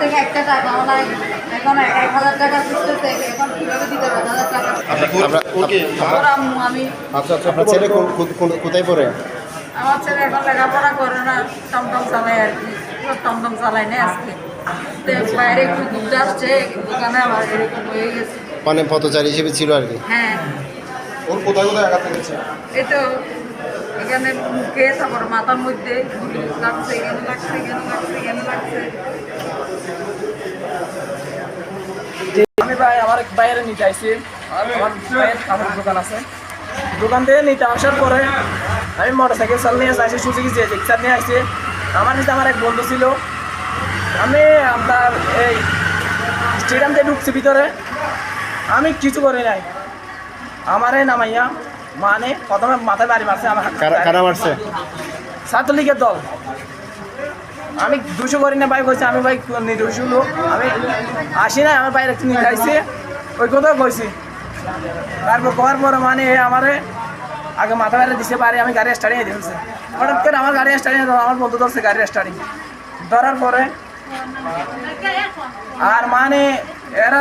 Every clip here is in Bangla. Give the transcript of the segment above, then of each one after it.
টাকা নাই এখন এক হাজার টাকা দিতেছে এখন কীভাবে দিতে পারে হাজার টাকা আম্মু আমি। আচ্ছা আচ্ছা আপনার ছেলে কোথায় পড়ে? আমার ছেলে এখন লেখাপড়া করে না টমটম চালায় আর কি। টমটম চালায় না আজকে। তো বাইরে একটু দুধ আসছে দোকানে এরকম হয়ে গেছে। মানে পথচারী হিসেবে ছিল আর কি? হ্যাঁ। ওর কোথায় কোথায় আঘাত লেগেছে এই তো এখানে মুখে তারপর মাথার মধ্যে লাগছে এখানে লাগছে এখানে লাগছে এখানে লাগছে। আমি ভাই আমার এক বাইরে নিতে আইছি। আমার ভাইয়ের দোকান আছে। দোকান থেকে নিতে আসার পরে আমি মোটর সাইকেল চাল নিয়ে আসছি সুযোগ যে রিক্সা নিয়ে আসছি আমার নিতে আমার এক বন্ধু ছিল। আমি আপনার এই স্টেডিয়াম থেকে ঢুকছি ভিতরে। আমি কিছু করি নাই। আমারে নামাইয়া মানে প্রথমে মাথায় বাড়ি মারছে আমার ছাত্রলীগের দল। আমি দুশো করি না ভাই কইছে আমি ভাই নির্দোষ লোক। আমি আসি না আমার বাইরে নিয়ে খাইছি ওই কোথাও কইছি। তারপর করার পরে মানে আমারে আগে মাথা বাইরে দিছে পারে আমি গাড়ি স্টার্টিং দিয়েছে হঠাৎ করে আমার গাড়ি স্টার্টিং আমার বন্ধু ধরছে গাড়ি স্টার্টিং ধরার পরে আর মানে এরা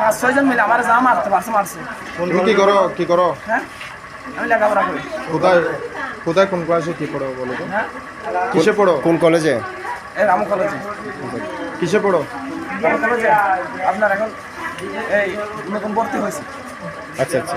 পাঁচ ছয়জন মিলে আমার যা মারতে পারছে মারছে। কি করো কি করো? হ্যাঁ? আমি লেখাপড়া করি। কোথায় কোথায় কোন ক্লাসে কি পড়ো বলো তো? হ্যাঁ? কিসে পড়ো? কোন কলেজে এই রামু কলেজে কিসে পড়ো? রামু কলেজে আপনার এখন এই নতুন ভর্তি হয়েছে। আচ্ছা আচ্ছা।